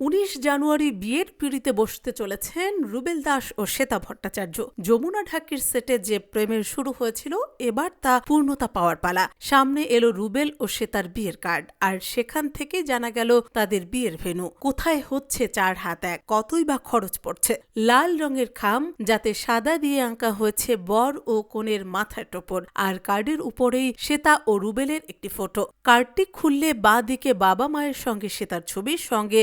উনিশ জানুয়ারি বিয়ের পিড়িতে বসতে চলেছেন রুবেল দাস ও শ্বেতা ভট্টাচার্য। যমুনা ঢাকির সেটে যে প্রেমের শুরু হয়েছিল, এবার তা পূর্ণতা পাওয়ার পালা। সামনে এলো রুবেল ও শ্বেতার বিয়ের কার্ড, আর সেখান থেকে জানা গেল তাদের বিয়ের ভেনু কোথায় হচ্ছে চার হাত এক, কতই বা খরচ পড়ছে? লাল রঙের খাম, যাতে সাদা দিয়ে আঁকা হয়েছে বর ও কনের মাথার টোপর, আর কার্ডের উপরেই শ্বেতা ও রুবেলের একটি ফটো। কার্ডটি খুললে বাঁ দিকে বাবা মায়ের সঙ্গে শ্বেতার ছবির সঙ্গে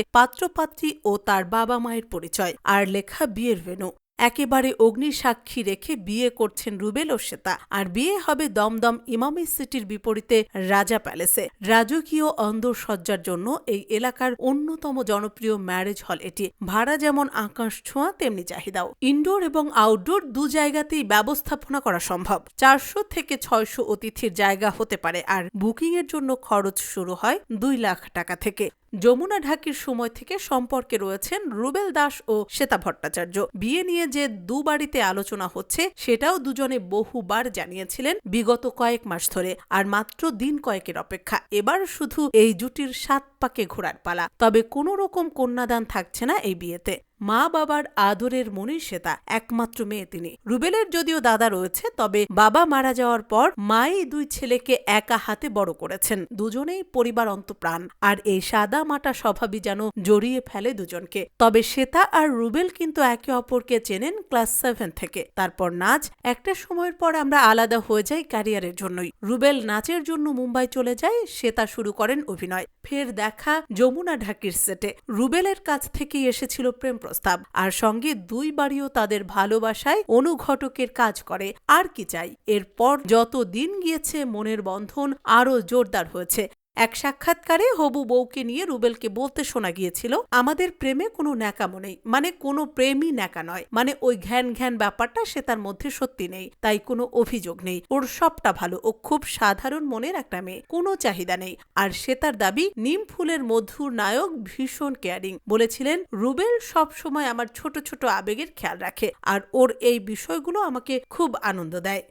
পাত্রপাত্রী ও তার বাবা মায়ের পরিচয়। আর লেখা বিয়ের ভেনু একেবারে অগ্নি সাক্ষী রেখে বিয়ে করছেন রুবেল ও শ্বেতা। আর বিয়ে হবে দমদম ইমামি সিটির বিপরীতে রাজা প্যালেসে। রাজকীয় অন্দরসজ্জার জন্য এই এলাকার অন্যতম জনপ্রিয় ম্যারেজ হল এটি। ভাড়া যেমন আকাশ ছোঁয়া, তেমনি চাহিদাও। ইনডোর এবং আউটডোর দু জায়গাতেই ব্যবস্থাপনা করা সম্ভব। চারশো থেকে ছয়শো অতিথির জায়গা হতে পারে। আর বুকিংয়ের জন্য খরচ শুরু হয় দুই লাখ টাকা থেকে। যমুনা ঢাকির সময় থেকে সম্পর্কে রয়েছেন রুবেল দাস ও শ্বেতা ভট্টাচার্য। বিয়ে নিয়ে যে দু বাড়িতে আলোচনা হচ্ছে, সেটাও দুজনে বহুবার জানিয়েছিলেন বিগত কয়েক মাস ধরে, আর মাত্র দিন কয়েকের অপেক্ষা। এবার শুধু এই জুটির সাত পাকে ঘোরার পালা। তবে কোনো রকম কন্যাদান থাকছে না এই বিয়েতে। মা বাবার আদরের মনির শ্বেতা একমাত্র মেয়ে তিনি। রুবেলের যদিও দাদা রয়েছে, তবে বাবা মারা যাওয়ার পর মাই দুই ছেলেকে একা হাতে বড় করেছেন। দুজনেই পরিবার অন্তপ্রাণ। আর এই সাদা মাটা স্বভাবই যেন জড়িয়ে ফেলে দুজনকে। তবে শ্বেতা আর রুবেল কিন্তু একে অপরকে চেনেন ক্লাস সেভেন থেকে। তারপর নাচ একটা সময়ের পর আমরা আলাদা হয়ে যাই ক্যারিয়ারের জন্যই। রুবেল নাচের জন্য মুম্বাই চলে যায় শ্বেতা শুরু করেন অভিনয়। ফের দেখা যমুনা ঢাকির সেটে। রুবেলের কাছ থেকেই এসেছিল প্রেম প্রস্তাব। আর সঙ্গে দুই বাড়িও তাদের ভালোবাসায় অনুঘটকের কাজ করে। আর কি চাই? এরপর যত দিন গিয়েছে মনের বন্ধন, আরও জোরদার হয়েছে। এক সাক্ষাৎকারে হবু বউকে নিয়ে রুবেলকে বলতে শোনা গিয়েছিল, আমাদের প্রেমে কোনো ন্যাকামো নেই। মানে কোনো প্রেমই ন্যাকা নয়। মানে ওই ঘ্যান ঘ্যান ব্যাপারটা সে তার মধ্যে সত্যি নেই। তাই কোনো অভিযোগ নেই। ওর সবটা ভালো। ও খুব সাধারণ মনের একটা মেয়ে। কোনো চাহিদা নেই। আর সে তার দাবি, নিম ফুলের মধুর নায়ক ভীষণ কেয়ারিং। বলেছিলেন, রুবেল সব সময় আমার ছোট ছোট আবেগের খেয়াল রাখে। আর ওর এই বিষয়গুলো আমাকে খুব আনন্দ দেয়।